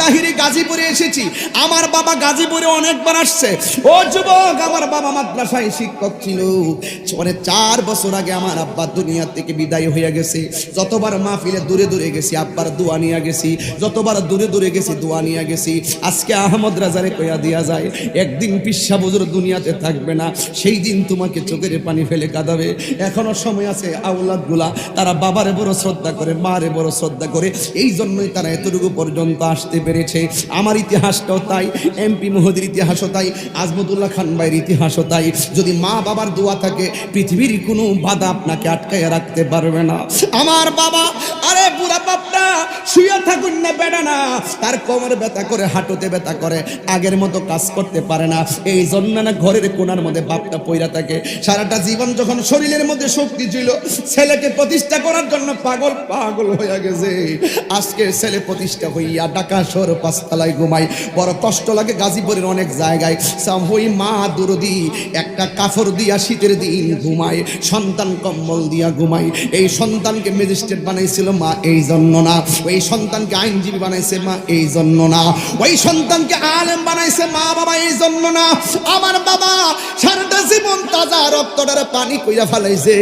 dahiri গাজীপুরে এসেছি। আমার বাবা গাজীপুরে অনেকবার আসছে। ও যুবক, আমার বাবা মাদ্রাসায় শিক্ষক ছিল। পরে চার বছর আগে আমার আব্বা দুনিয়া থেকে বিদায় হয়ে গেছে। যতবার মা মাহফিলে দূরে দূরে গেছি, আব্বার দোয়া নিয়ে গেছি। যতবার দূরে দূরে গেছি, দোয়া নিয়ে গেছি। আজকে আহমদ রাজারে কয়া দিয়া যায়, একদিন পিসা বুজুর দুনিয়াতে থাকবে না। সেই দিন তোমাকে চোখের পানি ফেলে কাঁদাবে। এখনও সময় আছে আউলাদগুলা তারা বাবারে বড় শ্রদ্ধা করে, মারে বড় শ্রদ্ধা করে। এই জন্যই তারা এতটুকু পর্যন্ত আসতে পেরেছে। আমার ইতিহাসটাও তাই, এমপি মহদির ইতিহাসও তাই, আজমতুল্লাহ খান ভাইয়ের ইতিহাসও তাই। যদি মা বাবার দোয়া থাকে, পৃথিবীর কোনো বাধা আপনাকে আটকায় রাখতে পারবে না। আমার বাবা, আরে বুড়া বাপটা, শুয়ে থাকুন না বেড়া না। তার কোমর ব্যথা করে, হাঁটুতে ব্যথা করে, আগের মতো কাজ করতে পারে না। এই জন্য না ঘরের কোনার মধ্যে বাপটা পইরা থাকে। সারাটা জীবন যখন শরীরের মধ্যে শক্তি ছিল, ছেলেকে প্রতিষ্ঠা করার জন্য পাগল পাগল হয়ে গেছে। আজকে ছেলে প্রতিষ্ঠা হইয়া ঢাকা শহর পাঁচতলায় ঘুমাই। বড় কষ্ট লাগে গাজীপুরের অনেক জায়গায়। হই মা দুরদি, একটা কাফড় দিয়া শীতের দিন ঘুমায়, সন্তান কম্বল দিয়া ঘুমাই এই সন্তানকে ম্যাজিস্ট্রেট বানাইছিল মা, এই জন্য না। ওই সন্তানকে আইনজীবী বানাইছে মা, এই জন্য না। ওই সন্তানকে আলেম বানাইছে মা বাবা, এই জন্য না। আমার বাবা সারাটা জীবন তাজা রক্তটারে পানি কইরা ফেলাইছে।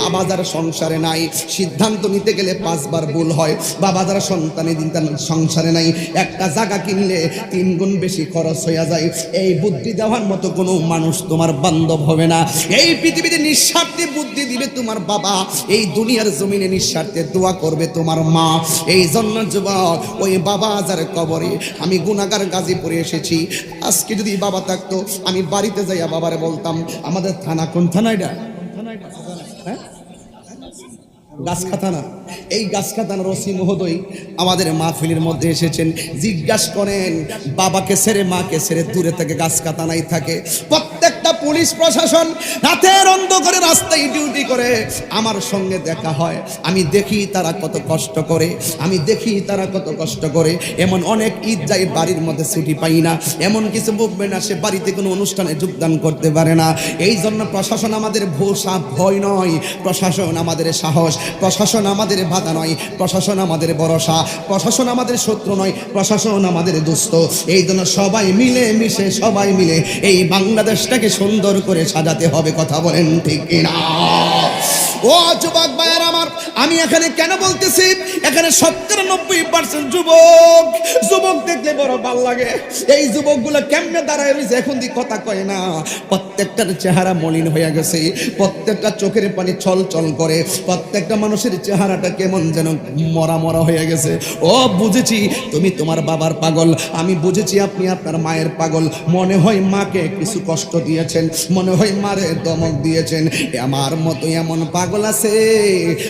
বাবা যার সংসারে নাই, সিদ্ধান্ত নিতে গেলে পাঁচবার ভুল হয়। বাবা যারা সন্তানের দিন তার সংসারে নাই, একটা জায়গা কিনলে তিন গুণ বেশি খরচ হইয়া যায়। এই বুদ্ধি দেওয়ার মতো কোনো মানুষ তোমার বান্ধব হবে না। এই পৃথিবীতে নিঃস্বার্থে বুদ্ধি দিবে তোমার বাবা। এই দুনিয়ার জমিনে নিঃস্বার্থে দোয়া করবে তোমার মা। এই জন্য যুবক, ওই বাবা যার কবরে আমি গুণাগার গাজীপুরে এসেছি। আজকে যদি বাবা থাকতো, আমি বাড়িতে যাইয়া বাবারে বলতাম, আমাদের থানা কোন থানা এটা? গাছখাতানা। এই গাছখাতানা রসি মহোদয় আমাদের মাহফিলের মধ্যে এসেছেন। জিজ্ঞাসা করেন, বাবাকে ছেড়ে, মাকে ছেড়ে দূরে থেকে গাছখাতানাই থাকে। প্রত্যেকটা পুলিশ প্রশাসন রাতের অন্ধকারে রাস্তায় ডিউটি করে। আমার সঙ্গে দেখা হয়। আমি দেখি তারা কত কষ্ট করে। আমি দেখি তারা কত কষ্ট করে। এমন অনেক ঈদ যাই বাড়ির মধ্যে ছুটি পাই না। এমন কিছু মুভমেন্ট আসে, বাড়িতে কোনো অনুষ্ঠানে যোগদান করতে পারে না। এই জন্য প্রশাসন আমাদের ভোসা ভয় নয়। প্রশাসন আমাদের সাহস। প্রশাসন আমাদের বাধা নয়। প্রশাসন আমাদের ভরসা। প্রশাসন আমাদের শত্রু নয়। প্রশাসন আমাদের দুস্থ। এই জন্য সবাই মিলে মিশে সবাই মিলে এই বাংলাদেশটাকে সুন্দর করে সাজাতে হবে কথা বলেন ঠিক কিনা? ও যুবক ভাইয়ের আমার, আমি এখানে কেন বলতেছি? এখানে সত্তর নব্বই পার্সেন্ট যুবক। যুবক দেখলে বড় ভালো লাগে। এই যুবকগুলো কেমনে দাঁড়ায় রয়েছে এখন দি কথা কয় না। প্রত্যেকটার চেহারা মলিন হয়ে গেছে। প্রত্যেকটা চোখের পানি ছল ছল করে। প্রত্যেকটা মানুষের চেহারাটা কেমন যেন মরা মরা হয়ে গেছে। ও, বুঝেছি, তুমি তোমার বাবার পাগল। আমি বুঝেছি আপনি আপনার মায়ের পাগল। মনে হয় মাকে কিছু কষ্ট দিয়েছেন। মনে হয় মারে দমক দিয়েছেন। আমার মতো এমন পাগল। আছে?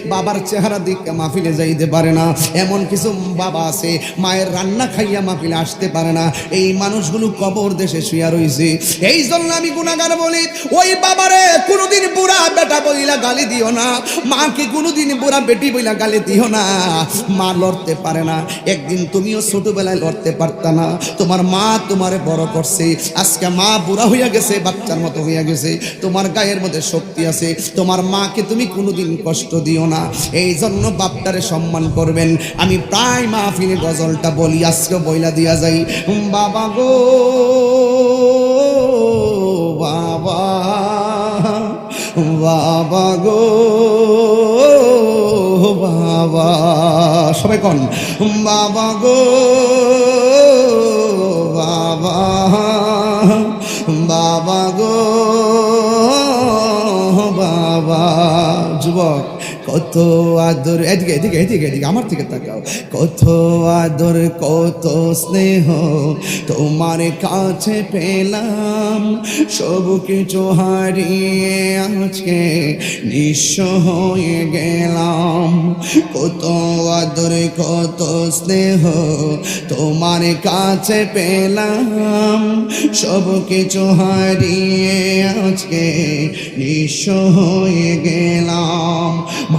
বাবার চেহারা দিকে মাহফিলে যাইতে পারে না। এমন কিছু বাবা আছে, মায়ের রান্না খাইয়া মাহফিলে আসতে পারে না। এই মানুষগুলো কবর দেশে শুয়া রইছে। এই জন্য আমি গুণাগার বলি, ওই বাবারে কোনোদিন বুড়া বেটা বইলা গালি দিও না। মাকে কোনোদিন বুড়া বেটি বইলা গালি দিও না। মা লড়তে পারে না। একদিন তুমিও ছোটবেলায় লড়তে পারতা না। তোমার মা তোমারে বড় করছে। আজকে মা বুড়া হইয়া গেছে, বাচ্চার মতো হইয়া গেছে। তোমার গায়ের মধ্যে শক্তি আছে। তোমার মাকে তুমি কোনোদিন কষ্ট দিও না। এই জন্য বাপটারে সম্মান করবেন। আমি প্রায় মাহফিলে গজলটা বলি আজকে বইলা দিয়া যাই। বাবা গো, বাবা বাবা গো, বাবা। সবাই কন, বাবা গো, বাবা বাবা গো, বাবা। যুবক কত আদর, এদিকে এদিকে এদিকে এদিকে, আমার থেকে তাকাও। কত আদর, কত স্নেহ তোমার কাছে পেলাম। সব কিছু হারিয়ে আজকে নিঃস্ব হয়ে গেলাম। কত আদর, কত স্নেহ তোমার কাছে পেলাম। সব কিছু হারিয়ে আজকে নিঃস্ব হয়ে গেলাম।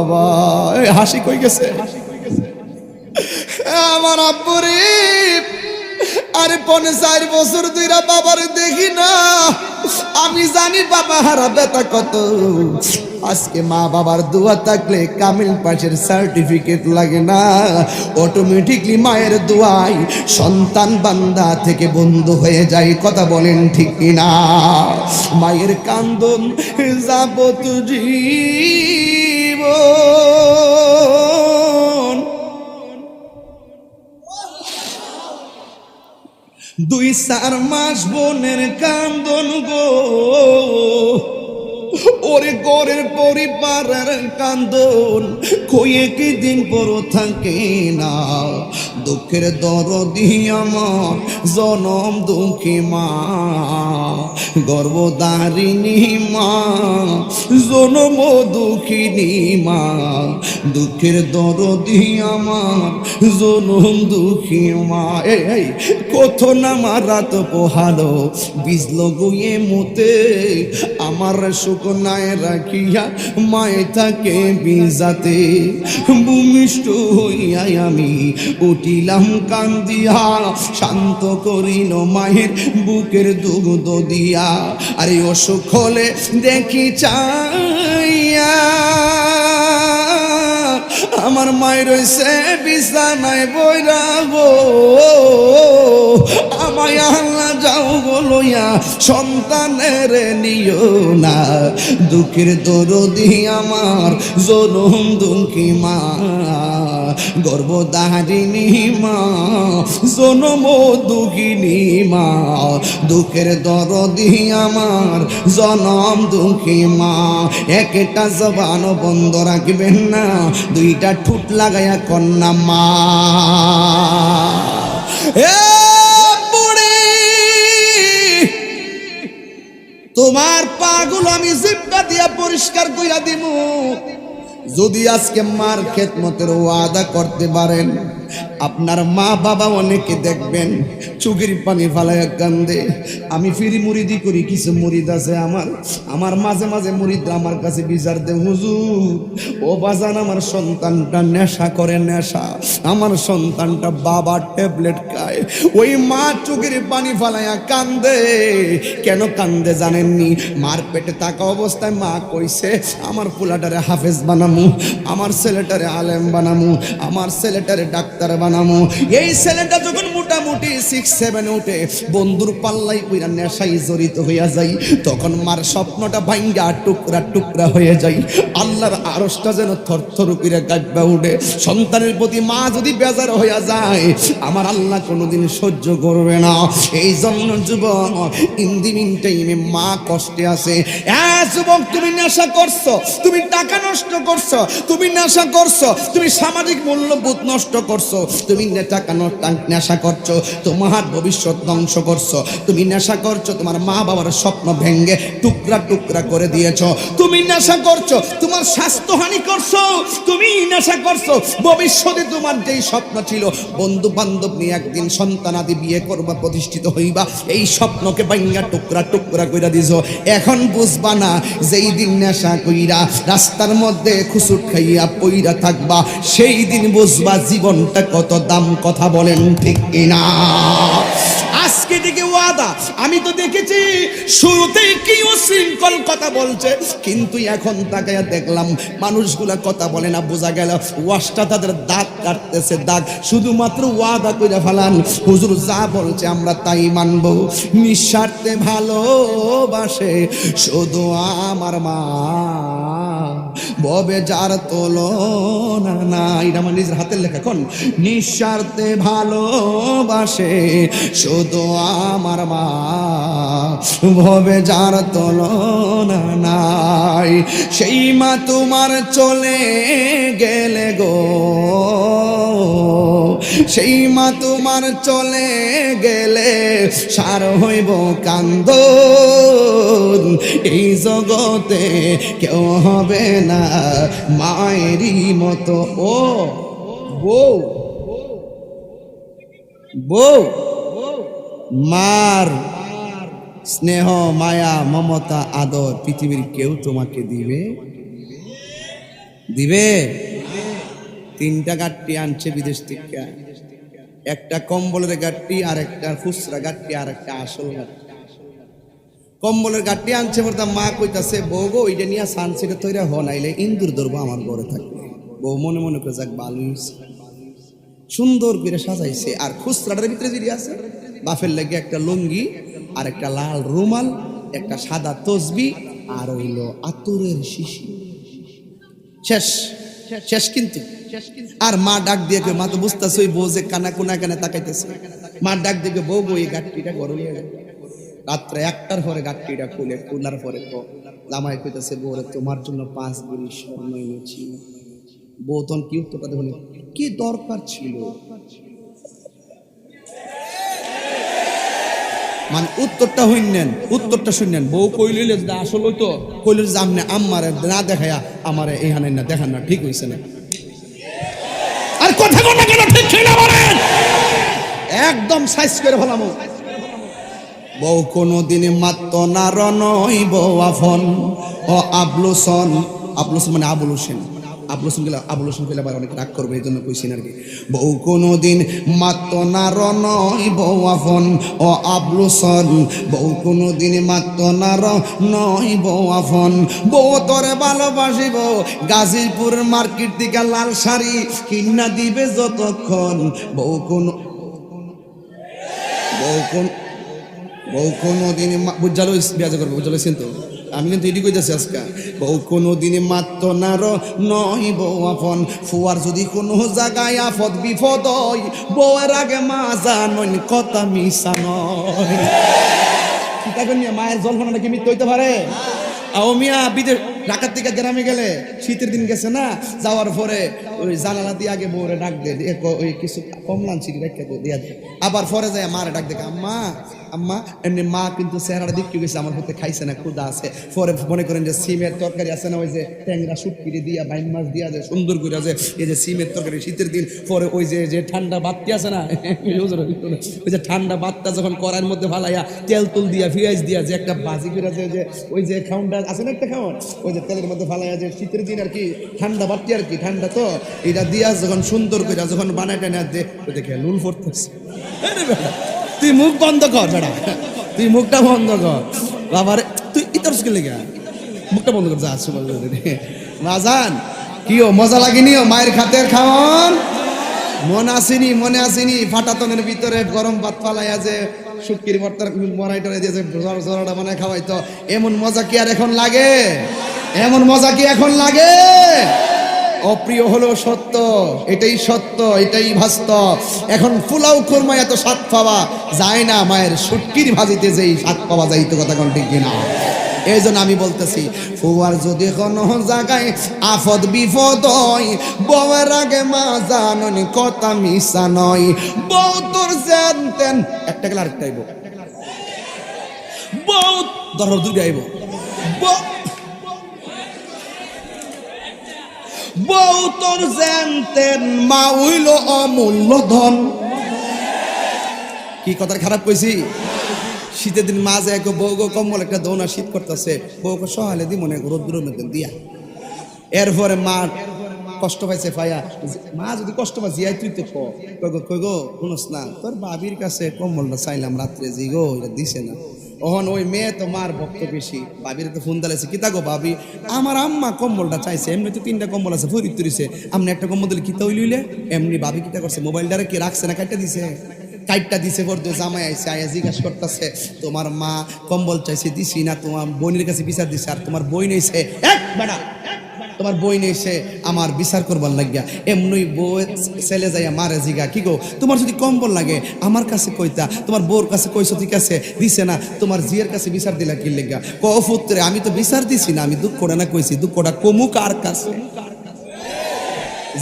বাবা। হাসি কই গেছে? আমার আব্বুরে আরে পনে চার বছর দুইরা বাবার দেখি না। আমি জানি বাবা হারা বেতা কত। আজকে মা বাবার দোয়া থাকলে কামিল পাশের সার্টিফিকেট লাগে না। অটোমেটিকলি মায়ের দোয়াই সন্তান বান্দা থেকে বন্ধু হয়ে যায়। কথা বলেন ঠিক কিনা? মায়ের কান্দন যাবত জীবন দুই চার মাস বোনের কান্দন গো। ওরে গরের পরিবারের কান্দন। কয়ে কি দিন পর থাকে না। দুঃখের দরদি আমার, জনম দুঃখী মা। গর্বদারিণী মা, জনম দুঃখিনী মা। দুঃখের দরদি আমার, জনম দুঃখী মা। এই কত না মারাত পোহালো বিজল গুয়ে মুতে। আমার শুকনায় রাখিয়া মায়ে থাকে বিজাতে ভূমিষ্ঠ হইয়াই আমি উঠিলাম কান্দিয়া শান্ত করিল মায়ের বুকের দুগ্ধ দিয়া। আরে অসুখ হলে দেখি চাইয়া। আমার মায়ের রয়েছে বিছানায় বইরা গো। আমায় আল্লাহ যাও গো লইয়া সন্তানের নিও না। দুঃখের দরদি আমার জনম দুঃখী মা। গর্ভধারিণী মা জনম দুঃখিনী মা। দুঃখের দরদি আমার জনম দুঃখী মা। একটা জবান বন্ধ রাখবেন না, দুইটা ঠুট লাগাইয়া কন্যা মা। তোমার পাগুলো আমি জিব্বা দিয়া পরিষ্কার করিয়া দিব যদি আজকে মার খেদমতের ওয়াদা করতে পারেন আপনার মা বাবা অনেকে দেখবেন চোখের পানি ফালায় কান্দে। আমি ফিরি মুরিদি করি, কিছু মুরিদ আছে আমার। আমার মাঝে মাঝে মুরিদ আমার কাছে বিচার দে হুজুর, ও বাজান, আমার সন্তানটা নেশা করে নেশা। আমার সন্তানটা বাবা ট্যাবলেট খায়। ওই মা চোখের পানি ফালাইয়া কান্দে। কেন কান্দে জানেননি? মার পেটে থাকা অবস্থায় মা কইছে, আমার পোলাটারে হাফেজ বানামু, আমার ছেলেটারে আলেম বানামু, আমার ছেলেটারে ডাক্তার বানামু। এই ছেলেটা যখন মোটামুটি সিক্স সেভেন উঠে, বন্ধুর পাল্লাই কইরা নেশাই জড়িত হইয়া যাই, তখন মার স্বপ্নটা ভাঙ্গা টুকরা টুকরা হয়ে যায় আল্লাহর আরসটা যেন থরথর কইরা গাইবা উঠে। সন্তানের প্রতি মা যদি বেজার হইয়া যায়, আমার আল্লাহ কোনোদিন সহ্য করবে না। এই জন্য যুবক ইন্দিনিন টাইমে মা কষ্টে আছে। যুবক, তুমি নেশা করছ, তুমি টাকা নষ্ট করছ, তুমি নেশা করছ, তুমি সামাজিক মূল্যবোধ নষ্ট করছ। তুমি নে- টাকা ন- টা- নেশা করছ, তোমার ভবিষ্যৎ ধ্বংস করছ। তুমি নেশা করছ, তোমার মা বাবার স্বপ্ন ভেঙ্গে টুকরা টুকরা করে দিয়েছ। তুমি নেশা করছ, তোমার স্বাস্থ্যহানি করছ। তুমি নেশা করছ, ভবিষ্যতে তোমার যেই স্বপ্ন ছিল বন্ধু বান্ধব নিয়ে একদিন সন্তানাদি বিয়ে করবা, প্রতিষ্ঠিত হইবা, এই স্বপ্নকে বাইঙ্গা টুকরা টুকরা কইরা দিছো। এখন বুঝবা না, যেই দিন নেশা কইরা রাস্তার মধ্যে খুসুট খাইয়া পইরা থাকবা, সেই দিন বুঝবা জীবনটা কত দাম কথা বলেন ঠিক কিনা? আজকে থেকে ওয়াদা। আমি তো দেখেছি শুরুতেই কি শৃঙ্খল কথা বলছে, কিন্তু এখন তাকায়া দেখলাম, মানুষগুলা কথা বলে না, বোঝা গেল ওয়াশটা তাদের দাঁত কাটতেছে, দাগ। শুধুমাত্র ওয়াদা করে ফেলান, হুজুর যা বলছে আমরা তাই মানব। নিঃস্বার্থে ভালোবাসে শুধু আমার মা। ববে যার তুলনা না এটা আমার নিজের হাতের লেখা কোন? নিঃস্বার্থে ভালোবাসে শুধু আমার মা, ভবে যার তুলনা নাই। সেই মা তোমার চলে গেলে গো। সেই মা তোমার চলে গেলে সার হইব কান্দ। এই জগতে কেউ হবে না মায়েরই মতো। ও, বউ বউ মার। স্নেহ, মায়া, মমতা, আদর পৃথিবীর কেউ তোমাকে দিবে? দিবে? তিনটা গাঠটি আনছে বিদেশ থেকে। একটা কম্বলের গাঠটি আর একটা খুচরা গাঠটি আর একটা আসল গাঠটি কম্বলের গাঠটি আনছে বলতাম মা কইতাছে, বউ গো ওইটা নিয়ে সানসেটে তৈরি হ, নাইলে ইন্দুর ধরবো আমার ঘরে থাকবে বউ মনে মনে করে যাক ভালো সুন্দর করে সাজাইছে, আর খুচরাটার ভিতরে যদি আছে বাফের লেগে একটা লুঙ্গি আর একটা লাল রুমাল একটা সাদা তসবি আর হইল আতরের শিশি। শেষ শেষ কিন্তু। আর মা ডাক দিয়ে কই, মা তো বুঝতেছে বউ যে কানা কোনা কানা তাকাইতেছে। মা ডাক দিয়ে বউ বউ এই গাঠটিটা গরম গেল রাত্রে একটার পরে গাঠটিটা খুলে খুলার পরে তো জামাই কইতেছে বউরে তোমার জন্য পাঁচ গুড়ি স্বর্ণ এনেছি। বউ তখন কি উত্তরটা দেখুন কি দরকার ছিল? মানে উত্তরটা হইনেন, উত্তরটা শুনলেন বউ কইলিলে যে আসল তো কইল যে, আমনে আম্মারে না দেখায়া আমারে এইখানে না দেখান না, ঠিক হইছে না। আর কথা কথা কেন, ঠিক ছিল বলেন একদম সাইজ করে ফেলামো বউ কোনো দিন মাত্র না রনই বউ আফন। ও আবলুসন আবলুসন মানে আবুল হোসেন আবুল হোসেন গেলে আবুল হোসেন গেলে আবার অনেক রাগ করবে, এই জন্য কইছেন আর কি। বউ কোনো দিন মাত্র না রনই বউ আফন ও আবলুসন। বউ কোনো দিন মাত্র না নই বউ আফন বউ তোরে ভালোবাসিব, গাজীপুর মার্কেট থেকে লাল শাড়ি কিনা দিবে যতক্ষণ। বউ কোনো বউ কোন বউ কোনো দিনে বুঝালো বিয়াজ করব বুঝালো তো? আমি কিন্তু এটি কইতেছি আজকে। বউ কোনো দিনে মাত্র নার নয় বউ আপন। ফুয়ার যদি কোনো জায়গায় আফদ বিপদ হয়, বউয়ের আগে মা জানন কথা মিশা নয়। মায়ের জল্পনা নাকি মৃত্যু হইতে পারে? আও মিয়া, বিদেশ ঢাকার থেকে গ্রামে গেলে শীতের দিন গেছে না? যাওয়ার পরে ওই জানালা দিয়ে আগে বউরে ডাক দে ওই কিছু কমলান চিঠি রেখে দিয়া আবার পরে যায় মারে ডাক দেখে আম্মা আম্মা, এমনি মা কিন্তু চেহারাটা দেখতে গেছে, আমার হতে খাইছে না ক্ষুদা আছে। পরে মনে করেন যে সিমের তরকারি আছে না, ওই যে ট্যাংরা শুটকিরি দিয়া, বাইন মাছ দিয়া যে সুন্দর করে আছে এই যে সিমের তরকারি শীতের দিন, পরে ওই যে যে ঠান্ডা বাত্তি আছে না ওই যে ঠান্ডা বাতটা যখন কড়াইয়ের মধ্যে ফালাইয়া তেল তুল দিয়া পেঁয়াজ দিয়া, যে একটা বাজি করে যে যে ওই যে খাউনটা আছে না একটা খাওয়ান ওই যে তেলের মধ্যে ফালাইয়া যে শীতের দিন আর কি, ঠান্ডা বাত্তি আর কি, ঠান্ডা তো এটা দিয়া যখন সুন্দর করে যখন বানাই টানা দে দেখে লুল পড়তেছে। তুই মুখ বন্ধ কর বেটা তুই মুখটা বন্ধ কর। বাবারে তুই ইতর লেগে মুখটা বন্ধ কর, যা বাজান কি ও, মজা লাগেনি মায়ের খাতের খাওয়ান? মনে আসেনি মনে আসেনি, ফাটাতনের ভিতরে গরম ভাত ফালাইয়া যে শুটকির ভর্তার মরাই টরাই দিয়েছে জড়াটা বানায় খাওয়াইতো। এমন মজা কি আর এখন লাগে? এমন মজা কি এখন লাগে? অপ্রিয় হলো সত্য, এটাই সত্য, এটাই বাস্তব। এখন ফুলাও কোরমা এত স্বাদ পাওয়া যায় না, মায়ের শুটকির ভাজিতে যেই স্বাদ পাওয়া যায় তো কথা কোন ঠিক কিনা? এই জন্য আমি বলতেছি, ফুয়ার যদি কোনো জায়গায় আফদ বিপদ হয়, বউয়ের আগে মা জাননি কথা মিশা নয়। বউ তোর জানতেন একটা গেলে আরেকটা আইব। বউ ধরো দুটো আইব। বউ বউ তোর জানতেন মা হইল অমূল্য ধন। কি কথা খারাপ কইছি? শীতের দিন মাঝে এক বউ গো কম্বল একটা দৌনা শীত করতেছে বউ গো সহালে দি মনে রোদ্দুরের মধ্যে দিয়া। এরপরে মা কষ্ট পাইছে পাইয়া মা যদি কষ্ট পাই জিয়াই তুই তো কই গো কই গো শুনোস না, তোর বাবির কাছে কম্বলটা চাইলাম রাত্রে জি গো এটা দিছে না। ওহন ওই মেয়ে তোমার ভক্ত বেশি। বাবির তো ফোন দালাইছে, কিতা গো বাবি? আমার আম্মা কম্বলটা চাইছে এমনি তো তিনটা কম্বল আছে ফরিদ তুলিছে। আপনি একটা কম্বল দিলে কিতা হইলে এমনি বাবি কিতা করছে মোবাইলটারে কি রাখছে না কাটটা দিছে? কাইটটা দিছে করতো জামাই আইছে, আয়া জিজ্ঞাসা করতেছে, তোমার মা কম্বল চাইছে, দিছি না, তোমার বোনের কাছে বিচার দিছে, আর তোমার বই নেইছে এক বেটা তোমার বই সে আমার বিচার করবার লাগিয়া। এমনি বউ ছেলে যাইয়া মারে জিগা। কি গো? তোমার যদি কম্বল লাগে, আমার কাছে কইতা, তোমার বউর কাছে কইছো, ঠিক আছে? দিছে না, তোমার জিয়ের কাছে বিচার দিলা কি লেগা? ক পুত্রে, আমি তো বিচার দিছি না, আমি দুঃখটা না কইছি। দুঃখটা কমুক আর কাছে।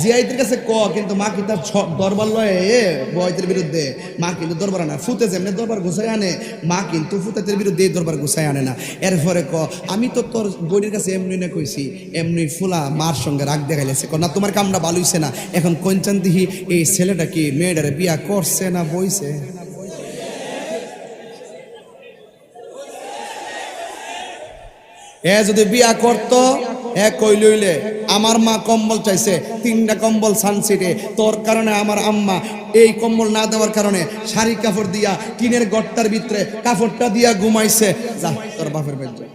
জিয়াইদের কাছে ক, কিন্তু মা কি তার দরবার লয়, এ বয়তের বিরুদ্ধে? মা কিন্তু দরবার আনে। ফুতে যেমনি দরবার গুছাই আনে, মা কিন্তু ফুতেতের বিরুদ্ধে দরবার গুছাই আনে না। এরপরে ক, আমি তো তোর বইটির কাছে এমনি না কইছি, এমনি ফুলা মার সঙ্গে রাগ দেখাইলেছে। ক, না, তোমার কামটা ভালো হইছে না, এখন কঞ্চান দিহি, এই ছেলেটা কি মেয়েটারে বিয়া করছে না বইছে? এ যদি বিয়া করত, এ কই লইলে? আমার মা কম্বল চাইছে, তিনটা কম্বল সানসিটে। তোর কারণে আমার আম্মা এই কম্বল না দেওয়ার কারণে শাড়ি কাপড় দিয়া টিনের গট্টার ভিতরে কাপড়টা দিয়া ঘুমাইছে। যা, তোর বাপের বাড়ি যা।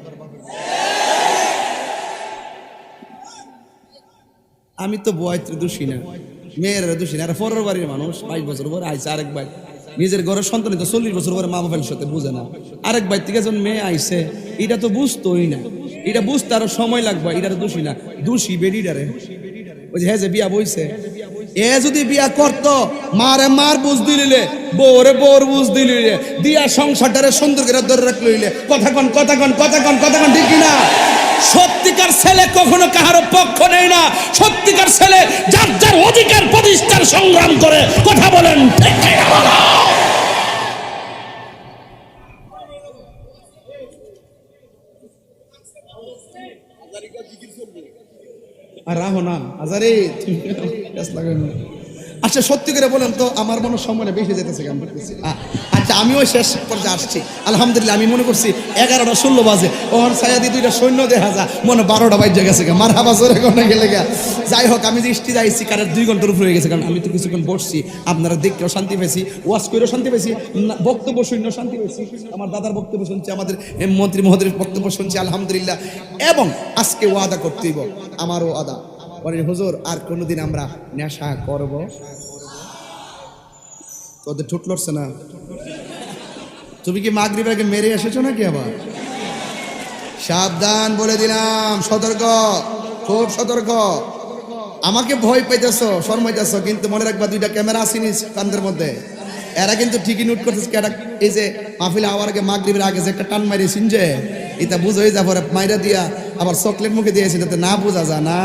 আমি তো বয়ত্রে দোষী না। মেয়ের দোষী না। পরের বাড়ির মানুষ, বাইশ বছর পরে আইসে আরেক ভাই। নিজের ঘরের সন্তান তো চল্লিশ বছর পরে মা বাবার সাথে বুঝে না। আরেক ভাই থেকে যখন মেয়ে আইসে এটা তো বুঝতোই না। এটা বুঝতে আরও সময় লাগবে, এটা তো দোষী না। দোষী বেডিডারে ওই যে হ্যাঁ যে বিয়া বইছে, এ যদি বিয়া করত, মারে মার বুঝ দিলিলে বউরে বউর বুঝ দিলিলে দিয়া সংসারটারে সুন্দর করে ধরে রাখ লইলে কথা কন কথা কন কথা কন কথা কন, ঠিক না সত্যিকার ছেলে কখনো কাহারো পক্ষ নেই না সত্যিকার ছেলে যার যার অধিকার প্রতিষ্ঠার সংগ্রাম করে, কথা বলেন? আর রাহো না আজারে তুমি লাগাই না। আচ্ছা সত্যি করে বলেন তো, আমার মনে সময় বেশি যেতেছে? আচ্ছা আমিও শেষ পর্যায়ে আসছি। আলহামদুলিল্লাহ, আমি মনে করছি এগারোটা ষোলো বাজে। ওর সায়াদি, দুইটা সৈন্য দেখা যা মনে বারোটা বাজে গেছে মার হাবা জোরে কোনে গেলে গা। যাই হোক, আমি যে যাইছি কারের দুই ঘণ্টার উপরে হয়ে গেছে কারণ আমি তো কিছুক্ষণ বসছি। আপনারা দেখতেও শান্তি পেয়েছি ওয়াশ করেও শান্তি পেয়েছি বক্তব্য শূন্য শান্তি পেয়েছি। আমার দাদার বক্তব্য শুনছি, আমাদের মন্ত্রী মহোদয়ের বক্তব্য শুনছি, আলহামদুলিল্লাহ। এবং আজকে ওয়াদা করতেইব আমারও আদা বলেন হুজুর, আর কোনোদিন আমরা নেশা করব? তোদের ঠুট লড়ছে না? তুমি কি মাগরিব আগে মেরে এসেছ নাকি আবার? সাবধান বলে দিলাম, সতর্ক, খুব সতর্ক। আমাকে ভয় পাইতেছো শর্মাইতেছো কিন্তু মনে রাখবা দুইটা ক্যামেরা আসেনি কান্দের মধ্যে। এরা কিন্তু ঠিকই নোট করতেছে এরা এই যে মাহফিল হওয়ার আগে, মাগরিবের আগে যে একটা টান মারিয়েছেন যে, এটা বুঝোই যা পরে মাইরা দিয়া আবার চকলেট মুখে দিয়েছে যাতে না বোঝা যা না।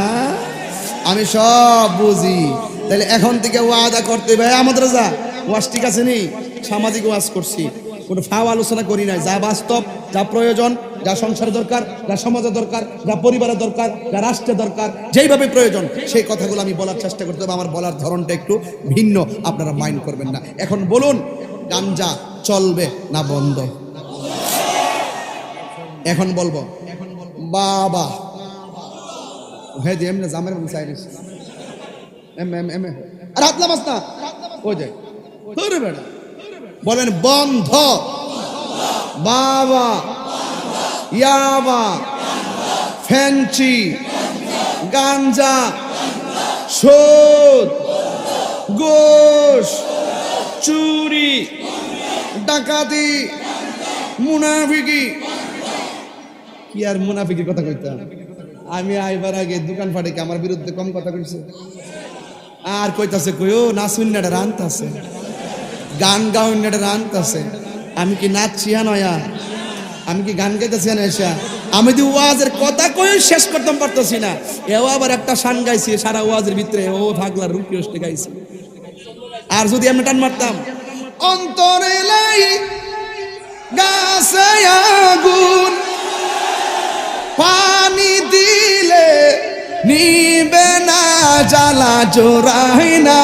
আমি সব বুঝি। তাহলে এখন থেকে ওয়াদা করতে ভাই আমাদের যা ওয়াজ ঠিক আছে নি? সামাজিক ওয়াজ করছি। কোনো ফাও আলোচনা করি নাই। যা বাস্তব, যা প্রয়োজন, যা সংসার দরকার, যা সমাজের দরকার, যা পরিবারের দরকার, যা রাষ্ট্রের দরকার, যেইভাবে প্রয়োজন, সেই কথাগুলো আমি বলার চেষ্টা করতে হবে। আমার বলার ধরনটা একটু ভিন্ন। আপনারা মাইন্ড করবেন না। এখন বলুন গাঞ্জা চলবে না বন্ধ? এখন বলব। বাবা। হ্যাঁ এমনি জামের মধ্যে চাইনিস এম এম এম হাতলা মাস না ও ধরে বেড়া বলেন বন্ধ বাবা ইয়াবা ফেঞ্চি গাঞ্জা সুদ গোশ চুরি ডাকাতি. মুনাফিকি. কি আর মুনাফিকির কথা কইতাম? আমি আইবার আগে দোকান ফাটে আমার বিরুদ্ধে কম কথা কইছে। আর কইতাছে, কইও, না শুননাটা রানতাছে গান গাউন্নাটা রানতাছে আমি কি নাচছি হ্যাঁ নয়া? আমি কি গান গাইতেছি না এসা আমি যদি ওয়াজের কথা কই শেষ করতাম পারতেছি না। এও আবার একটা শান গাইছি, সারা ওয়াজের ভিতরে ও ভাগলার রুকি অষ্টে গাইছে। আর যদি আমি টান মারতাম, অন্তরে লাই গাছে আগুন পানি দিলে নিবে না জ্বালা জোড়াই না।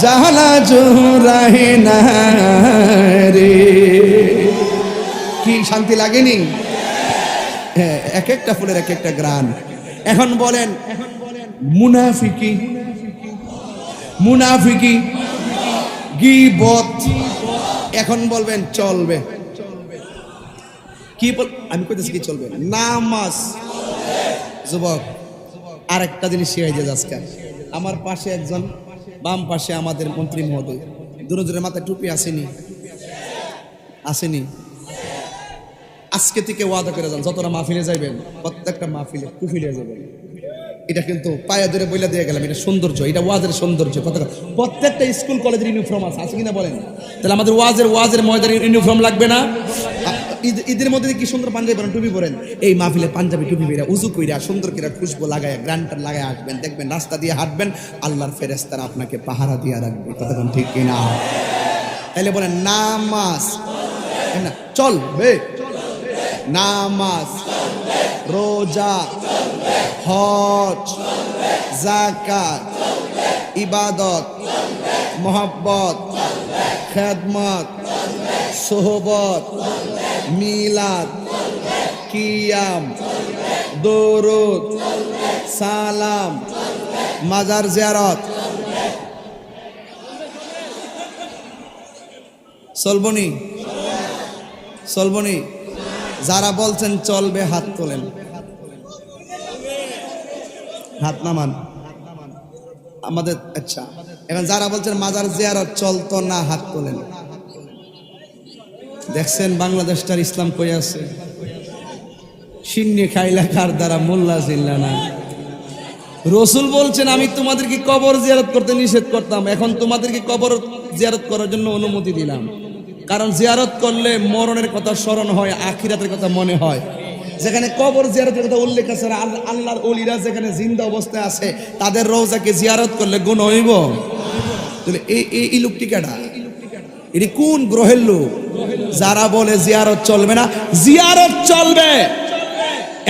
জ্বালা জোড়াই না রে। কি শান্তি লাগেনি? হ্যাঁ, এক একটা ফুলের এক একটা গ্রান। এখন বলেন মুনাফিকি মুনাফিকি গিবত। এখন বলবেন চলবে। কি বল আমি কইতেছি কি চলবে? নামাজ। যুবক আর একটা জিনিস শিখাই দিয়ে আজকে। আমার পাশে একজন, বাম পাশে আমাদের মন্ত্রী মহোদয়। দূরে মাথায় টুপি আসেনি। আসেনি। আজকে থেকে ওয়াদা করে যান, যতটা মাহফিলে যাইবেন, প্রত্যেকটা মাহফিলে কুফিলে যাবেন এটা কিন্তু পায়ে ধরে বইলা দিয়ে গেলাম, এটা সৌন্দর্য, এটা ওয়াজের সৌন্দর্য কত প্রত্যেকটা স্কুল, কলেজের ইউনিফর্ম আছে আছে কিনা বলেন? তাহলে আমাদের ওয়াজের ওয়াজের ময়দানের ইউনিফর্ম লাগবে না? ঈদ ঈদের মধ্যে কি সুন্দর পাঞ্জাবি পরেন, টুপি পরেন। এই মাহফিলে পাঞ্জাবি, টুপি বেরা উজু কইরা সুন্দর করে খুশবু লাগায়, গ্রান্টার লাগায় আসবেন, দেখবেন রাস্তা দিয়ে হাঁটবেন, আল্লাহর ফেরেস্তারা আপনাকে পাহারা দিয়ে রাখবে। কতক্ষণ ঠিক কিনা? তাহলে বলেন, নামাজ। না? চল বে। নামাজ, রোজা, হজ জাকাত ইবাদত, মোহাব্বত, খেদমত, সোহবত মিলাদ, কিয়াম, দৌরদ, সালাম, মাজার জিয়ারত। চলবনি? চলবনি? যারা বলছেন চলবে, হাত তোলেন। হাত নামান। আমাদের আচ্ছা। এখন যারা বলছেন মাজার জিয়ারত চলতো না, হাত তোলেন। দেখছেন বাংলাদেশটার ইসলাম কই আছে? সিন্নি খাইলা কার দ্বারা মোল্লা জিল্লা না? রসুল বলছেন, আমি তোমাদেরকে কবর জিয়ারত করতে নিষেধ করতাম। এখন তোমাদেরকে কবর জিয়ারত করার জন্য অনুমতি দিলাম। কারণ জিয়ারত করলে মরণের কথা স্মরণ হয়, আখিরাতের কথা মনে হয়। যেখানে কবর জিয়ারতের কথা উল্লেখ আছে আল্লাহর অলিরা যেখানে জিন্দা অবস্থায় আছে, তাদের রোজাকে জিয়ারত করলে গুণ হইব? এই এই- লোকটি কেডা? এটি কোন গ্রহের লোক? যারা বলে জিয়ারত চলবে না, জিয়ারত চলবে।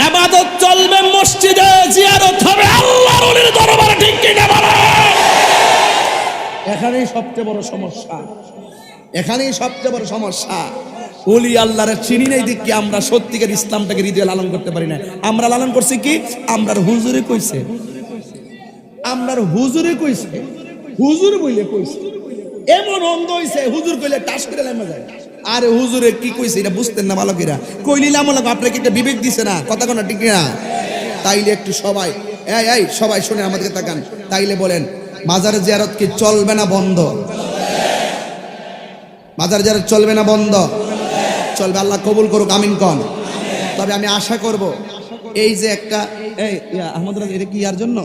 এবাদত চলবে মসজিদে, জিয়ারত হবে আল্লাহর দরবারে, ঠিক কিনা বলে এখানেই সবচেয়ে বড় সমস্যা। এখানেই সবচেয়ে বড় সমস্যা। ওলি আল্লাহর চিনি নেই দেখি আমরা সত্যিকার ইসলামটাকে হৃদয়ে লালন করতে পারি না। আমরা লালন করছি কি? আমরার হুজুরে কইছে। আমরার হুজুরে কইছে। হুজুর বইলে কইছে। এমন অন্ধ হইছে, হুজুর কইলে টাস করে লামা যায়। আরে হুজুরে কি কইছে, এটা বুঝতেন না বালকেরা। কইলিলাম হলো আপনাকে একটা বিবেক দিছে না? কথা কোনা ঠিক না তাইলে একটু সবাই, এই এই, সবাই শুনে আমাদেরকে তাকান তাইলে বলেন, মাজার জিয়ারত কি চলবে না বন্ধ? মাজার জিয়ারত চলবে না বন্ধ? চলবে, আল্লাহ কবুল করুক, আমিন কন। তবে আমি আশা করব, এই যে একটা, এই আহমদ এটা কি ইয়ার জন্য?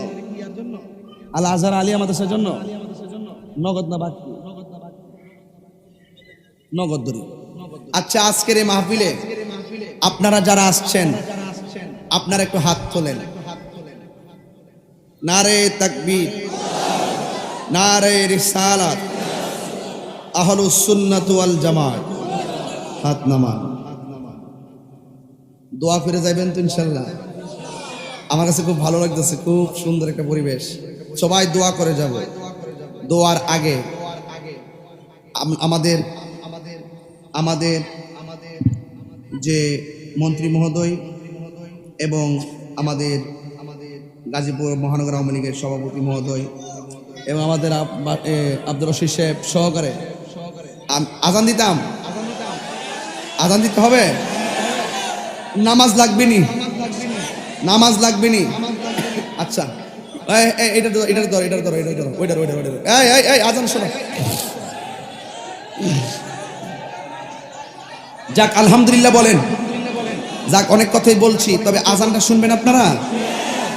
আল আজহার আলিয়া মাদ্রাসার জন্য নগদ না বাকি? নগদ আচ্ছা আজকের এই মাহফিলে আপনারা যারা আসছেন, আপনারা একটু হাত তোলেন। নারে তাকবীর, নারে রিসালাত আহলুস সুন্নাত ওয়াল জামাত, হাত নামান। দোয়া ফিরে যাবেন তো ইনশাল্লাহ। আমার কাছে খুব ভালো লাগতেছে, খুব সুন্দর একটা পরিবেশ। সবাই দোয়া করে যাব। দোয়ার আগে আম- আমাদের আমাদের যে মন্ত্রী মহোদয় এবং আমাদের গাজীপুর মহানগর আওয়ামী লীগের সভাপতি মহোদয় এবং আমাদের আব্দুর রশিদ সাহেব সহকারে আজান দিতাম? আজান দিতে হবে? নামাজ লাগবে নি নামাজ লাগবে নি আচ্ছা এটা এটা ধরো এটা ধরো এটা ধরো ওইটার এই এই এই, আজান শোনো। যাক, আলহামদুলিল্লাহ বলেন। যাক, অনেক কথাই বলছি, তবে আজানটা শুনবেন আপনারা?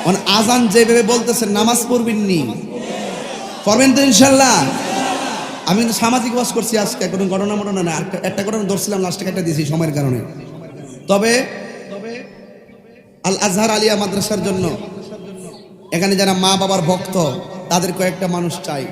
মানে আজান যেভাবে বলতেছেন, নামাজ পড়বেন নি। পড়বেন তো ইনশাল্লাহ। আমি কিন্তু সামাজিক বাস করছি আজকে, কোনো ঘটনা মটনা না একটা- একটা ঘটনা ধরছিলাম লাস্টে একটা দিয়েছি সময়ের কারণে। তবে আল আজহার আলিয়া মাদ্রাসার জন্য, এখানে যারা মা বাবার ভক্ত, তাদের কয়েকটা মানুষ চাই।